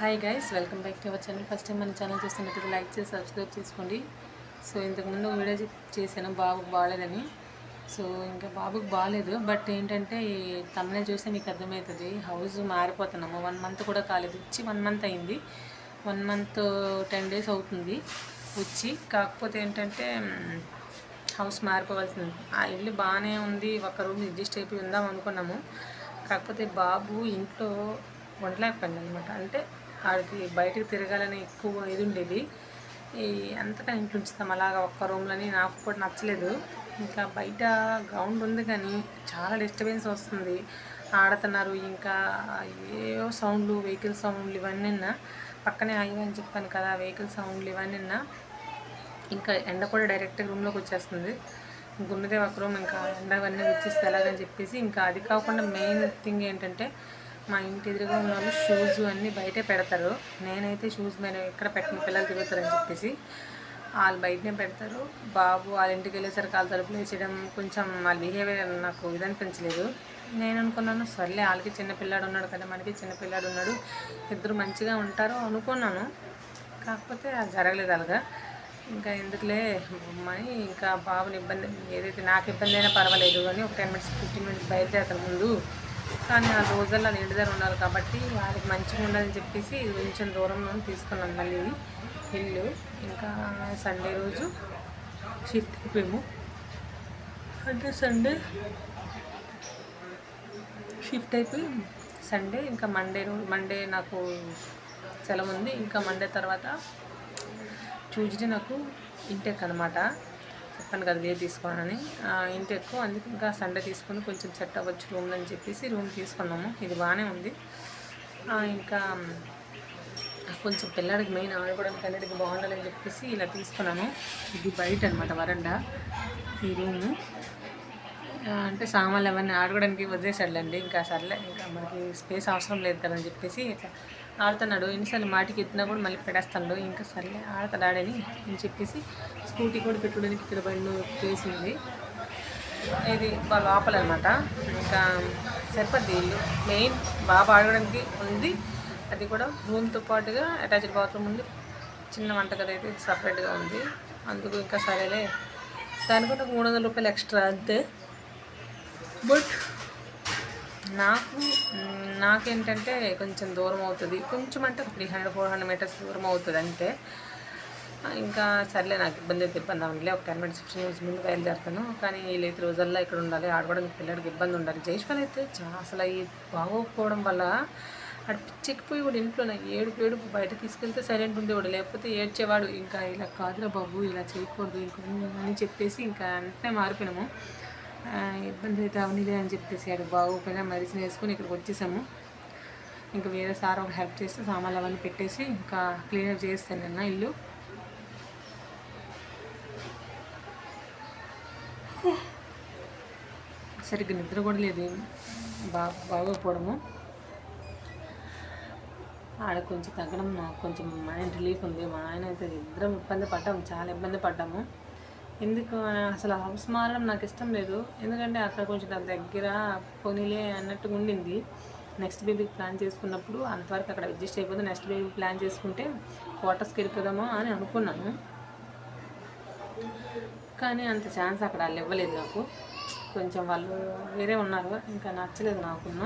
Hi guys welcome back to our channel first time మన channel చూస్తున్నట్టు like చేసి subscribe చేసుకోండి. సో ఇంతకుముందు వీడియో చేశాను బాబుకు బాగాలేదని సో ఇంకా బాబుకు బాగాలేదు బట్ ఏంటంటే ఈ తమ్మునే చూస్తే మీకు అర్థమవుతుంది. హౌస్ మారిపోతున్నాము. వన్ మంత్ కూడా కాలేదు. వచ్చి వన్ మంత్ అయింది. వన్ మంత్ టెన్ డేస్ అవుతుంది వచ్చి. కాకపోతే ఏంటంటే హౌస్ మారిపోవాల్సింది. ఆ ఇల్లు బాగానే ఉంది. ఒక రూమ్ అడ్జస్ట్ అయిపోయి ఉందాం అనుకున్నాము. కాకపోతే బాబు ఇంట్లో ఉండలేకపోయింది అనమాట అంటే ఆడికి బయటకు తిరగాలని ఎక్కువ ఇది ఉండేది. ఈ అంతటా ఇంట్లో ఉంచుతాం. అలాగా ఒక్క రూమ్లని నాకు కూడా నచ్చలేదు. ఇంకా బయట గ్రౌండ్ ఉంది కానీ చాలా డిస్టర్బెన్స్ వస్తుంది. ఆడుతున్నారు. ఇంకా ఏవో సౌండ్లు వెహికల్ సౌండ్లు ఇవన్నీ పక్కనే అయ్యి అని చెప్పాను కదా వెహికల్ సౌండ్లు ఇవన్నీ ఇంకా ఎండ కూడా డైరెక్ట్గా రూమ్లోకి వచ్చేస్తుంది. గున్నదే ఒక రూమ్ ఇంకా ఎండ అవన్నీ వచ్చేస్తే ఎలాగని చెప్పేసి ఇంకా అది కాకుండా మెయిన్ థింగ్ ఏంటంటే మా ఇంటి ఎదురుగా ఉన్న వాళ్ళు షూస్ అన్నీ బయటే పెడతారు. నేనైతే షూస్ మేము ఎక్కడ పెట్టిన పిల్లలు తిరుగుతారని చెప్పేసి వాళ్ళు బయటనే పెడతారు. బాబు వాళ్ళ ఇంటికి వెళ్ళేసరికి వాళ్ళ తలుపులు వేసేయడం కొంచెం వాళ్ళ బిహేవియర్ నాకు ఇది అనిపించలేదు. నేను అనుకున్నాను సర్లే వాళ్ళకి చిన్నపిల్లాడు ఉన్నాడు కదా మనకి చిన్నపిల్లాడు ఉన్నాడు ఇద్దరు మంచిగా ఉంటారు అనుకున్నాను. కాకపోతే అది జరగలేదు అలాగా. ఇంకా ఎందుకులే అమ్మాయి ఇంకా బాబుని ఇబ్బంది ఏదైతే నాకు ఇబ్బంది అయినా పర్వాలేదు అని ఒక టెన్ మినిట్స్ ఫిఫ్టీన్ మినిట్స్ బయలుదేరతాను ముందు. కానీ ఆ రోజుల్లో ఇంటి దగ్గర కాబట్టి వాళ్ళకి మంచిగా ఉండాలని చెప్పేసి కొంచెం దూరంలో తీసుకున్నాం మళ్ళీ ఇల్లు. ఇంకా సండే రోజు షిఫ్ట్ అయిపోయాము అంటే సండే షిఫ్ట్ అయిపోయి సండే ఇంకా మండే రోజు మండే నాకు సెలవు ఉంది. ఇంకా మండే తర్వాత ట్యూస్డే నాకు ఇంటెక్ అనమాట చెప్పాను కదా లీవ్ ఇంట్లో ఎక్కువ. అందుకు ఇంకా సండే తీసుకొని కొంచెం సెట్ అవ్వచ్చు రూమ్ అని చెప్పేసి రూమ్ తీసుకున్నాము. ఇది బాగానే ఉంది. ఇంకా కొంచెం పిల్లాడికి మెయిన్ ఆడుకోవడానికి అన్నిటికి బాగుండాలని చెప్పేసి ఇలా తీసుకున్నాను ఇది బయట అనమాట వరండా. ఈ రూము. అంటే సామాన్లు అవన్నీ ఆడుకోవడానికి వదిలేసాడులేండి ఇంకా సర్లే ఇంకా మనకి స్పేస్ అవసరం లేదు కదని చెప్పేసి ఇట్లా ఆడుతున్నాడు. ఎన్నిసార్లు మాటికి ఎత్తినా కూడా మళ్ళీ పెడేస్తాడు. ఇంకా సర్లే ఆడతాడు ఆడని అని చెప్పేసి స్కూటీ కూడా పెట్టుకోవడానికి ఇక్కడ బండి ఇది వాళ్ళ లోపల అనమాట ఇంకా సరిపడి ఇల్లు. మెయిన్ బాగా ఆడడానికి ఉంది. అది కూడా రూమ్తో పాటుగా అటాచ్డ్ బాత్రూమ్ ఉంది. చిన్న వంటగది అయితే సపరేట్గా ఉంది. అందుకు ఇంకా సరేలే. దానికి కూడా ఒక మూడు వందల రూపాయలు ఎక్స్ట్రా అంతే. బట్ నాకు నాకేంటంటే కొంచెం దూరం అవుతుంది. కొంచెం అంటే three hundred four hundred meters దూరం అవుతుంది అంతే ఇంకా సర్లే నాకు ఇబ్బంది అయితే ఇబ్బంది అవ్వలే ఒక టెన్ మినిట్స్ ఫిఫ్టీన్ మినిట్స్ ముందు బయలుదేరుతాను. కానీ వీళ్ళైతే రోజుల్లో ఇక్కడ ఉండాలి ఆడుకోవడానికి పిల్లడికి ఇబ్బంది ఉండాలి. జైష్వాల్ అయితే అసలు ఈ బాగోకపోవడం వల్ల అటు చిక్కిపోయి కూడా ఇంట్లో ఏడుపు ఏడుపు బయట తీసుకెళ్తే సైలెంట్ ఉండేవాడు. లేకపోతే ఏడ్చేవాడు ఇంకా ఇలా కాదురా బాబు ఇలా చేయకూడదు ఇంకా అని చెప్పేసి ఇంకా వెంటనే మారిపోయినాము. అయితే అవనిలే అని చెప్పేసి అక్కడ బాగోపోయినా మెడిసిన్ వేసుకొని ఇక్కడికి వచ్చేసాము. ఇంకా వేరే సార్ ఒక హెల్ప్ చేస్తే సామాన్లు అవన్నీ పెట్టేసి ఇంకా క్లీనర్ చేస్తాను నిన్న ఇల్లు. సరిగ్గా నిద్ర కూడా లేదు. బాగా బాగోకపోవడము ఆడ కొంచెం తగ్గడం నాకు కొంచెం మైండ్ రిలీఫ్ ఉంది. మా ఆయన అయితే ఇద్దరం ఇబ్బంది పడ్డాము చాలా ఇబ్బంది పడ్డాము. ఎందుకు అసలు హౌస్ మారడం నాకు ఇష్టం లేదు. ఎందుకంటే అక్కడ కొంచెం నా దగ్గర పోనీలే అన్నట్టుగా ఉండింది. నెక్స్ట్ బేబీకి ప్లాన్ చేసుకున్నప్పుడు అంతవరకు అక్కడ అడ్జస్ట్ అయిపోతే నెక్స్ట్ బేబీ ప్లాన్ చేసుకుంటే క్వార్టర్స్కి వెళ్ళిపోదామా అని అనుకున్నాను. కానీ అంత ఛాన్స్ అక్కడ వాళ్ళు ఇవ్వలేదు నాకు. కొంచెం వాళ్ళు వేరే ఉన్నారు. ఇంకా నచ్చలేదు నాకున్న.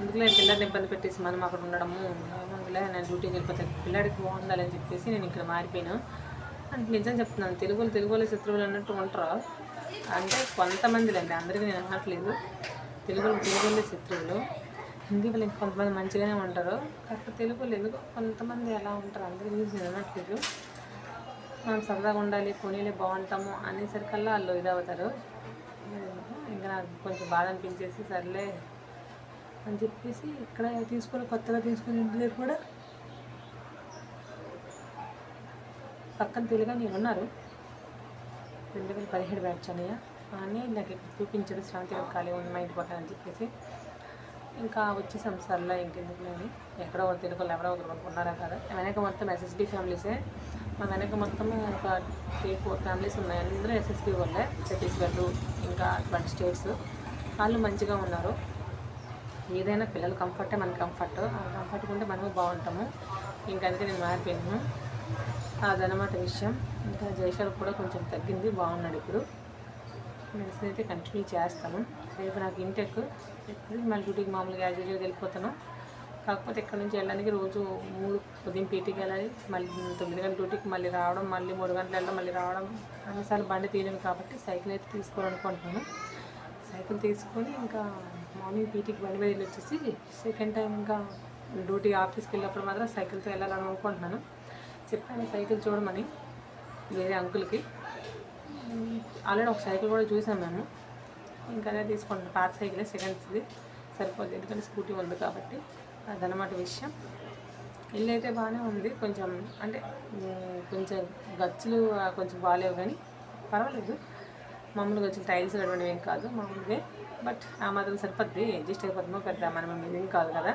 ఎందుకులే పిల్లల్ని ఇబ్బంది పెట్టేసి మనం అక్కడ ఉండడము అందులో నేను డ్యూటీకి వెళ్ళిపోతే పిల్లాడికి బాగుండాలని చెప్పేసి నేను ఇక్కడ మారిపోయాను. అంటే నిజం చెప్తున్నాను తెలుగులు తెలుగులో శత్రువులు అన్నట్టు ఉంటారు. అంటే కొంతమందిలండి అందరికీ నేను అనట్లేదు. తెలుగులు తెలుగులో శత్రువులు. హిందీ వాళ్ళు ఇంకా కొంతమంది మంచిగానే ఉంటారు. కాకపోతే తెలుగులో ఎందుకు కొంతమంది ఎలా ఉంటారు అందరికీ నేను అనట్లేదు. మనం సరదాగా ఉండాలి పోనీలే బాగుంటాము అనేసరికల్లా వాళ్ళు ఇది అవుతారు ఇంకా నాకు కొంచెం బాధ అనిపించేసి సర్లే అని చెప్పేసి ఇక్కడ తీసుకుని కొత్తగా తీసుకుని ఇంట్లో కూడా. పక్కన తెలుగు నేను ఉన్నారు. రెండు వేల పదిహేడు బ్యాచ్ అన్నయ్య. అని నాకు ఇక్కడ చూపించాడు శ్రాంతి ఖాళీ ఉంది మా ఇంటి పక్కన అని చెప్పేసి ఇంకా వచ్చే సర్లే ఇంకెందుకు లేని ఎక్కడో ఒక తెలుగులో ఎవరో ఒకరు ఉన్నారా కదా? వెనక మొత్తం ఎస్ఎస్బి ఫ్యామిలీసే మా వెనక మొత్తం ఒక త్రీ ఫోర్ ఫ్యామిలీస్ ఉన్నాయి. అందరూ ఎస్ఎస్బి వాళ్ళే. ఛత్తీస్గఢ్ ఇంకా అటువంటి స్టేట్స్ వాళ్ళు మంచిగా ఉన్నారు. ఏదైనా పిల్లలు కంఫర్టే మన కంఫర్ట్ ఆ కంఫర్ట్ ఉంటే మనము బాగుంటాము. ఇంకా అందుకే నేను మారిపోయాను. అదనమాట విషయం. ఇంకా జైషర్ కూడా కొంచెం తగ్గింది బాగున్నాడు ఇప్పుడు. మెడిసిన్ అయితే కంటిన్యూ చేస్తాను. రేపు నాకు ఇంటెక్ మళ్ళీ డ్యూటీకి మామూలుగా యాజ్ యూజువల్గా వెళ్ళిపోతాను. కాకపోతే ఇక్కడ నుంచి వెళ్ళడానికి రోజు మూడు ఉదయం పీటీకి వెళ్ళాలి మళ్ళీ తొమ్మిది గంటల డ్యూటీకి మళ్ళీ రావడం మళ్ళీ మూడు గంటలు వెళ్ళడం మళ్ళీ రావడం. అన్నిసార్లు బండి తీయలేము కాబట్టి సైకిల్ అయితే తీసుకోవాలనుకుంటున్నాను. సైకిల్ తీసుకొని ఇంకా మార్నింగ్ పీటీకి బండి మీద వెళ్ళి వచ్చేసి సెకండ్ టైం ఇంకా డ్యూటీ ఆఫీస్కి వెళ్ళినప్పుడు మాత్రం సైకిల్తో వెళ్ళాలని అనుకుంటున్నాను. చెప్పాను సైకిల్ చూడమని వేరే అంకుల్కి. ఆల్రెడీ ఒక సైకిల్ కూడా చూసాం మేము. ఇంకా అదే తీసుకుంటాం పాత సైకిలే సెకండ్స్ది. సరిపోద్ది ఎందుకంటే స్కూటీ ఉంది కాబట్టి అదనమాట విషయం. ఇల్లు అయితే బాగానే ఉంది. కొంచెం అంటే కొంచెం గచ్చులు కొంచెం బాగాలేవు కానీ పర్వాలేదు. మామూలు గచ్చులు టైల్స్ కట్టడం ఏం కాదు మామూలుగా. బట్ ఆ మాత్రం సరిపోద్ది. అడ్జస్ట్ అయిపోతుందో పెద్ద మనం ఏం కాదు కదా.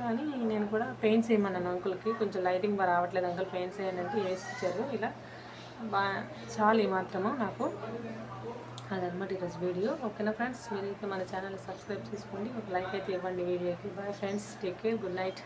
కానీ నేను కూడా పెయింట్స్ వేయమన్నాను అంకుల్కి. కొంచెం లైటింగ్ బాగా రావట్లేదు అంకుల్ పెయింట్స్ వేయండి అంటే వేసి ఇచ్చారు. ఇలా బా చాలు ఈ మాత్రము నాకు. అదనమాట ఈరోజు వీడియో. ఓకేనా ఫ్రెండ్స్? మీరైతే మన ఛానల్ సబ్స్క్రైబ్ చేసుకోండి. ఒక లైక్ అయితే ఇవ్వండి వీడియోకి. Bye friends. Take care. Good night.